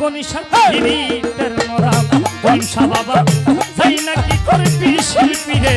গনিশা হিরিতের মরা গনিশা বাবা যাই নাকি করবি শিল্পী রে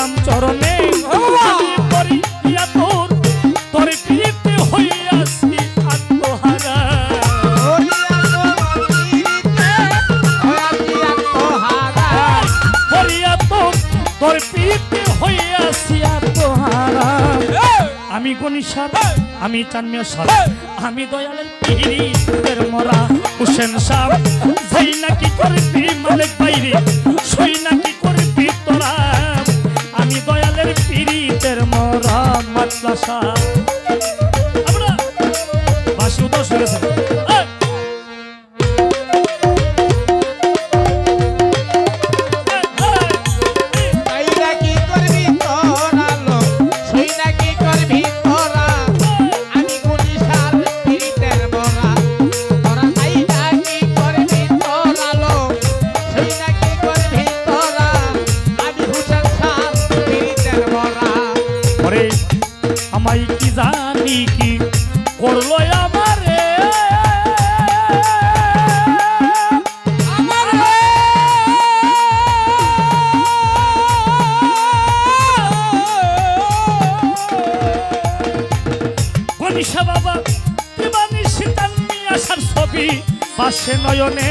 দিলাম চরণে। করি ইয়া তোর তোর পিতে হইয়াছি আত্মহারা। করিয়া তোর তোর পিতে হইয়াছি আত্মহারা। আমি গনিশা আমি চানমিয়া সার আমি দয়ালের পিরিতের মরা। হুসেন সাহ যাই নাকি করবি মালিক বাইরে, সই নাকি মাতলা গনিশা বাবা দিবানি সীতান্নি আসার ছবি পাশে নয়নে।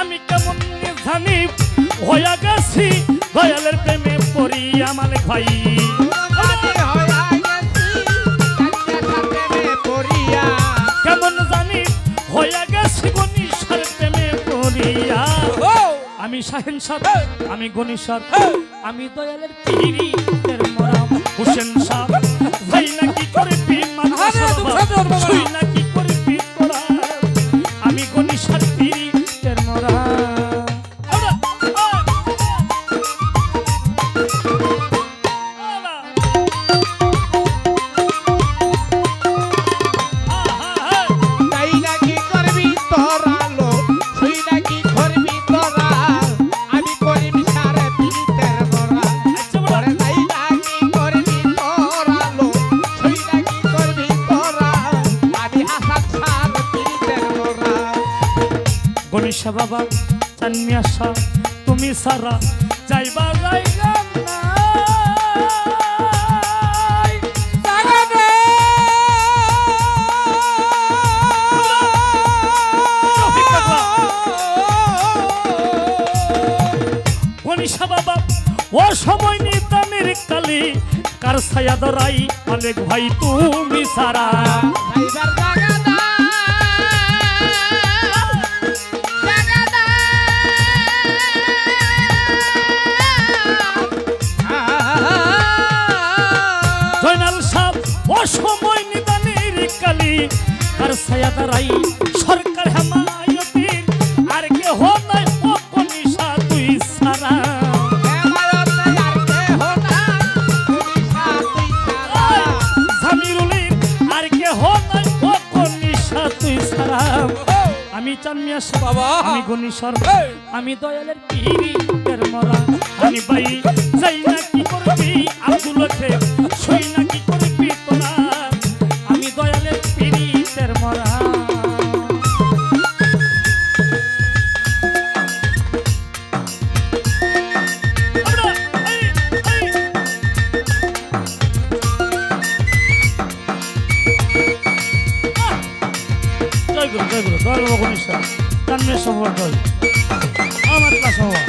আমি কেমন জানি হইয়া গেছি দয়ালের প্রেমে পড়ি আমার ভাই। কেমন জানি হইয়া গেছি গনিশার প্রেমে পড়িয়া। আমি শাহেন সাহ আমি গনিশার আমি দয়ালের পিরিতের মরা হুসেন সাহ ভাই নাকি করে বিমান গণেশা বাবা চানমি আসা তুমি সারা, যাইবা যাইগা। বাবা ও সময় নিতামের কালি, কার ছায়া দরাই অনেক ভাই তুমি সারা হইনি দানির কালি। আর সায়াদারাই সরকার হেমায়তির, আর কে হো নাই অপনিশা তুই সারা। আমি চান্মিয়া বাবা আমি গুনি সর্ব আমি দয়ালের পীরের মরা। আমি বাই গণেশ্বর চানমিয়া সবার জয় আমার ক্লাস হওয়া।